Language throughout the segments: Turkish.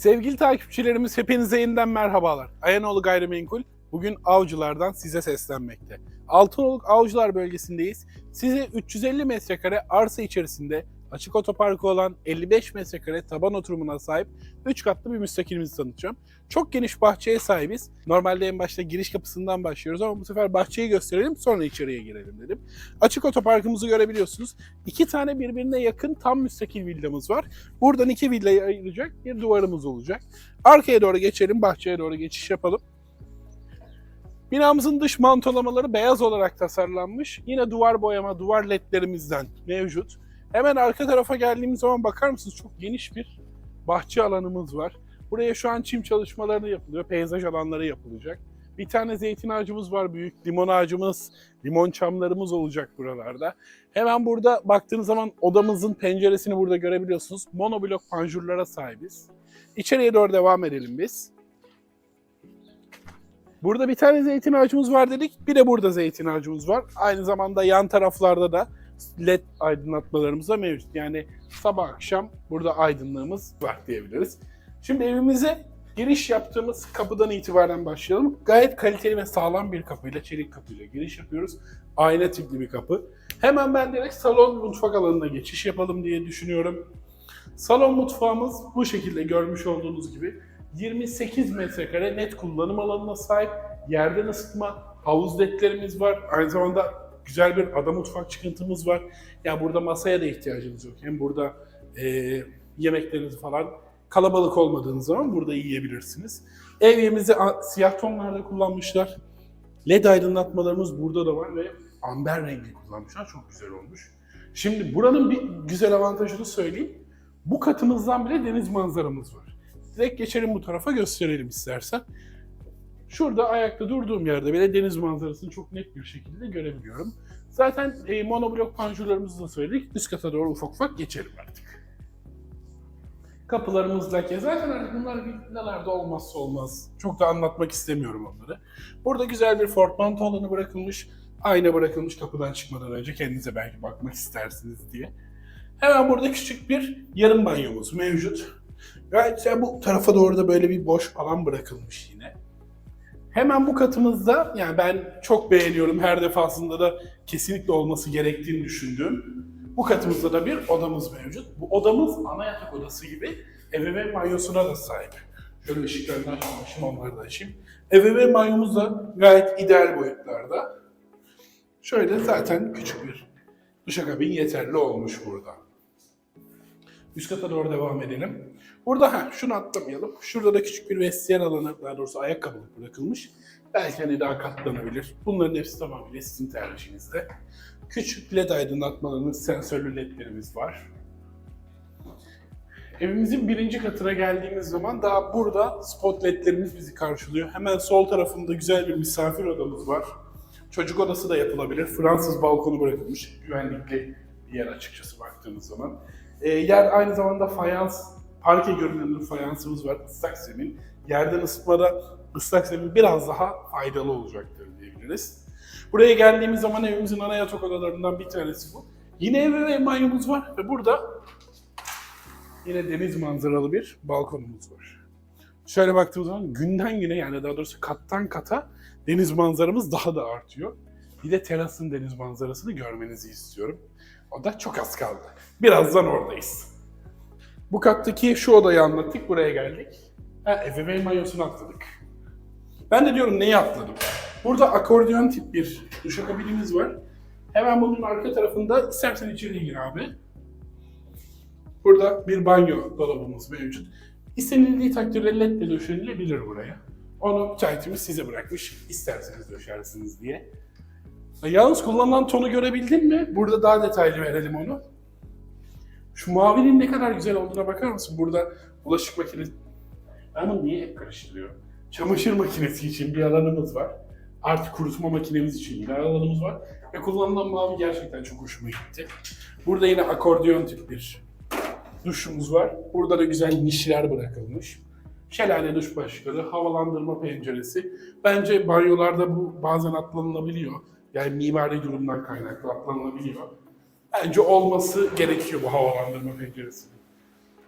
Sevgili takipçilerimiz hepinize yeniden merhabalar. Ayanoğlu Gayrimenkul bugün avcılardan size seslenmekte. Altınoluk Avcılar bölgesindeyiz. Size 350 metrekare arsa içerisinde açık otoparkı olan 55 metrekare taban oturumuna sahip 3 katlı bir müstakilimizi tanıtacağım. Çok geniş bahçeye sahibiz. Normalde en başta giriş kapısından başlıyoruz ama bu sefer bahçeyi gösterelim sonra içeriye girelim dedim. Açık otoparkımızı görebiliyorsunuz. İki tane birbirine yakın tam müstakil villamız var. Buradan iki villayı ayıracak bir duvarımız olacak. Arkaya doğru geçelim, bahçeye doğru geçiş yapalım. Binamızın dış mantolamaları beyaz olarak tasarlanmış. Yine duvar boyama, duvar ledlerimizden mevcut. Hemen arka tarafa geldiğimiz zaman bakar mısınız çok geniş bir bahçe alanımız var. Buraya şu an çim çalışmaları yapılıyor, peyzaj alanları yapılacak. Bir tane zeytin ağacımız var büyük, limon ağacımız, limon çamlarımız olacak buralarda. Hemen burada baktığınız zaman odamızın penceresini burada görebiliyorsunuz. Monoblok panjurlara sahibiz. İçeriye doğru devam edelim biz. Burada bir tane zeytin ağacımız var dedik. Bir de burada zeytin ağacımız var. Aynı zamanda yan taraflarda da led aydınlatmalarımız da mevcut. Yani sabah akşam burada aydınlığımız var diyebiliriz. Şimdi evimize giriş yaptığımız kapıdan itibaren başlayalım. Gayet kaliteli ve sağlam bir kapıyla, çelik kapıyla giriş yapıyoruz. Ayna tipli bir kapı. Hemen ben direkt salon mutfak alanına geçiş yapalım diye düşünüyorum. Salon mutfağımız bu şekilde görmüş olduğunuz gibi 28 metrekare net kullanım alanına sahip. Yerden ısıtma, havuz ledlerimiz var. Aynı zamanda güzel bir ada mutfak çıkıntımız var. Ya burada masaya da ihtiyacınız yok. Hem burada e, yemeklerinizi falan kalabalık olmadığınız zaman burada yiyebilirsiniz. Evyemizi siyah tonlarda kullanmışlar. LED aydınlatmalarımız burada da var ve amber rengi kullanmışlar. Çok güzel olmuş. Şimdi buranın bir güzel avantajını söyleyeyim. Bu katımızdan bile deniz manzaramız var. Direkt geçelim bu tarafa gösterelim istersen. Şurada ayakta durduğum yerde bile deniz manzarasını çok net bir şekilde görebiliyorum. Zaten e, monoblok panjurlarımızı da söyledik. Üst kata doğru ufak ufak geçelim artık. Kapılarımız lake. Zaten artık bunlar nelerde olmazsa olmaz. Çok da anlatmak istemiyorum onları. Burada güzel bir portmanto alanı bırakılmış. Ayna bırakılmış kapıdan çıkmadan önce kendinize belki bakmak istersiniz diye. Hemen burada küçük bir yarım banyomuz mevcut. Gayet güzel bu tarafa doğru da böyle bir boş alan bırakılmış yine. Hemen bu katımızda yani ben çok beğeniyorum her defasında da kesinlikle olması gerektiğini düşündüğüm bu katımızda da bir odamız mevcut. Bu odamız ana yatak odası gibi ebeveyn banyosuna da sahip. Şöyle ışıklarını açmışım onları da açayım. Ebeveyn banyomuz da gayet ideal boyutlarda. Şöyle zaten küçük bir duşakabin yeterli olmuş burada. Üst kata doğru devam edelim. Burada ha şunu atlamayalım. Şurada da küçük bir vestiyer alanı, daha doğrusu ayakkabılık bırakılmış. Belki hani daha katlanabilir. Bunların hepsi tamamıyla sizin tercihinizde. Küçük led aydınlatmalarımız, sensörlü ledlerimiz var. Evimizin birinci katına geldiğimiz zaman daha burada spot ledlerimiz bizi karşılıyor. Hemen sol tarafında güzel bir misafir odamız var. Çocuk odası da yapılabilir. Fransız balkonu bırakılmış. Güvenlikli bir yer açıkçası baktığınız zaman. Ee, yer aynı zamanda fayans, parke görünümlü fayansımız var. ıslak zemin. Yerden ısıtmada ıslak zemin biraz daha faydalı olacaktır diyebiliriz. Buraya geldiğimiz zaman evimizin ana yatak odalarından bir tanesi bu. Yine ev banyomuz var ve burada yine deniz manzaralı bir balkonumuz var. Şöyle baktığımız zaman günden güne yani daha doğrusu kattan kata deniz manzaramız daha da artıyor. Bir de terasın deniz manzarasını görmenizi istiyorum. O da çok az kaldı. Birazdan oradayız. Bu kattaki şu odayı anlattık, buraya geldik. Ha, ebeveyn banyosunu atladık. Ben de diyorum neyi atladım? Burada akordeon tip bir duşakabinimiz var. Hemen bunun arka tarafında istersen içeriye gir abi. Burada bir banyo dolabımız mevcut. İstenildiği takdirde led de döşenilebilir buraya. Onu müteahhitimiz size bırakmış. İsterseniz döşersiniz diye. E, Yalnız kullanılan tonu görebildin mi? Burada daha detaylı verelim onu. Şu mavinin ne kadar güzel olduğuna bakar mısın? Burada bulaşık makinesi... Ben bunu niye hep karıştırıyorum? Çamaşır makinesi için bir alanımız var. Artı kurutma makinemiz için bir alanımız var. Ve kullanılan mavi gerçekten çok hoşuma gitti. Burada yine akordeon tip bir duşumuz var. Burada da güzel nişler bırakılmış. Şelale duş başlıkları, havalandırma penceresi. Bence banyolarda bu bazen atlanılabiliyor. Yani mimari durumdan kaynaklı atlanılabiliyor. Bence olması gerekiyor bu havalandırma penceresi.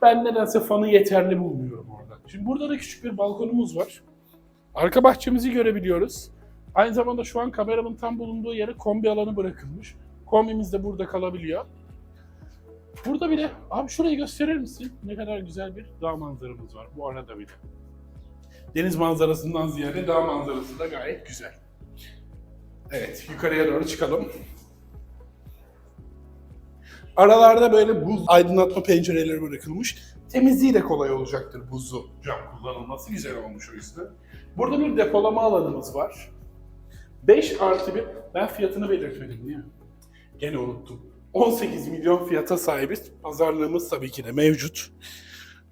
Ben nedense fanı yeterli bulmuyorum orada. Şimdi burada da küçük bir balkonumuz var. Arka bahçemizi görebiliyoruz. Aynı zamanda şu an kameramın tam bulunduğu yere kombi alanı bırakılmış. Kombimiz de burada kalabiliyor. Burada bile, abi şurayı gösterir misin? Ne kadar güzel bir dağ manzaramız var bu arada bile. Deniz manzarasından ziyade dağ manzarası da gayet güzel. Evet, yukarıya doğru çıkalım. Aralarda böyle buz aydınlatma pencereleri bırakılmış. Temizliği de kolay olacaktır buzlu cam kullanılması. Güzel olmuş o yüzden. Burada bir depolama alanımız var. 5 artı 1, ben fiyatını belirtmedim değil mi? Gene unuttum. 18 milyon fiyata sahibiz. Pazarlığımız tabii ki de mevcut.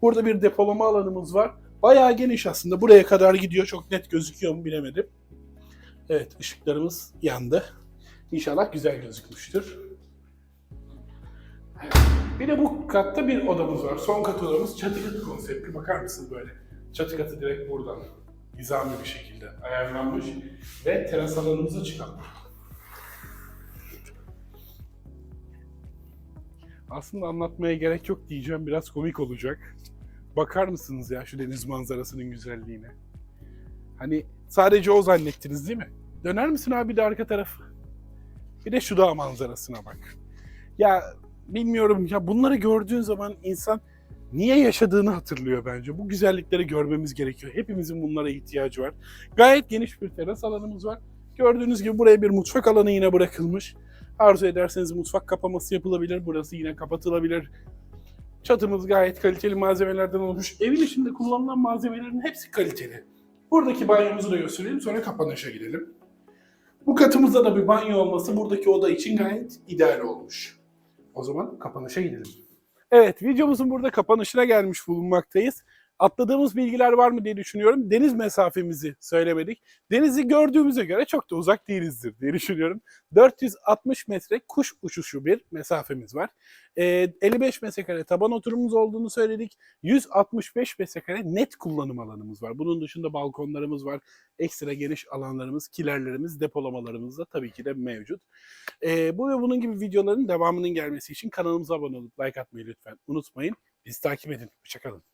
Burada bir depolama alanımız var. Bayağı geniş aslında. Buraya kadar gidiyor. Çok net gözüküyor mu bilemedim. Evet ışıklarımız yandı. İnşallah güzel gözükmüştür. Bir de bu katta bir odamız var. Son kat odamız çatı katı konsepti. Bakar mısın böyle? Çatı katı direkt buradan nizami bir şekilde ayarlanmış ve teras alanımıza çıkalım. Aslında anlatmaya gerek yok diyeceğim biraz komik olacak. Bakar mısınız ya şu deniz manzarasının güzelliğine? Hani sadece o zannettiniz değil mi? Döner misin abi de arka tarafı? Bir de şu dağ manzarasına bak. Ya bilmiyorum ya bunları gördüğün zaman insan niye yaşadığını hatırlıyor bence. Bu güzellikleri görmemiz gerekiyor. Hepimizin bunlara ihtiyacı var. Gayet geniş bir teras alanımız var. Gördüğünüz gibi buraya bir mutfak alanı yine bırakılmış. Arzu ederseniz mutfak kapaması yapılabilir. Burası yine kapatılabilir. Çatımız gayet kaliteli malzemelerden olmuş. Evin içinde kullanılan malzemelerin hepsi kaliteli. Buradaki banyomuzu da gösterelim sonra kapanışa gidelim. Bu katımızda da bir banyo olması buradaki oda için gayet ideal olmuş. O zaman kapanışa gidelim. Evet, videomuzun burada kapanışına gelmiş bulunmaktayız. Atladığımız bilgiler var mı diye düşünüyorum. Deniz mesafemizi söylemedik. Denizi gördüğümüze göre çok da uzak değilizdir diye düşünüyorum. 460 metre kuş uçuşu bir mesafemiz var. Ee, 55 metrekare taban oturumumuz olduğunu söyledik. 165 metrekare net kullanım alanımız var. Bunun dışında balkonlarımız var. Ekstra geniş alanlarımız, kilerlerimiz, depolamalarımız da tabii ki de mevcut. Ee, bu ve bunun gibi videoların devamının gelmesi için kanalımıza abone olup like atmayı lütfen unutmayın. Bizi takip edin. Hoşçakalın.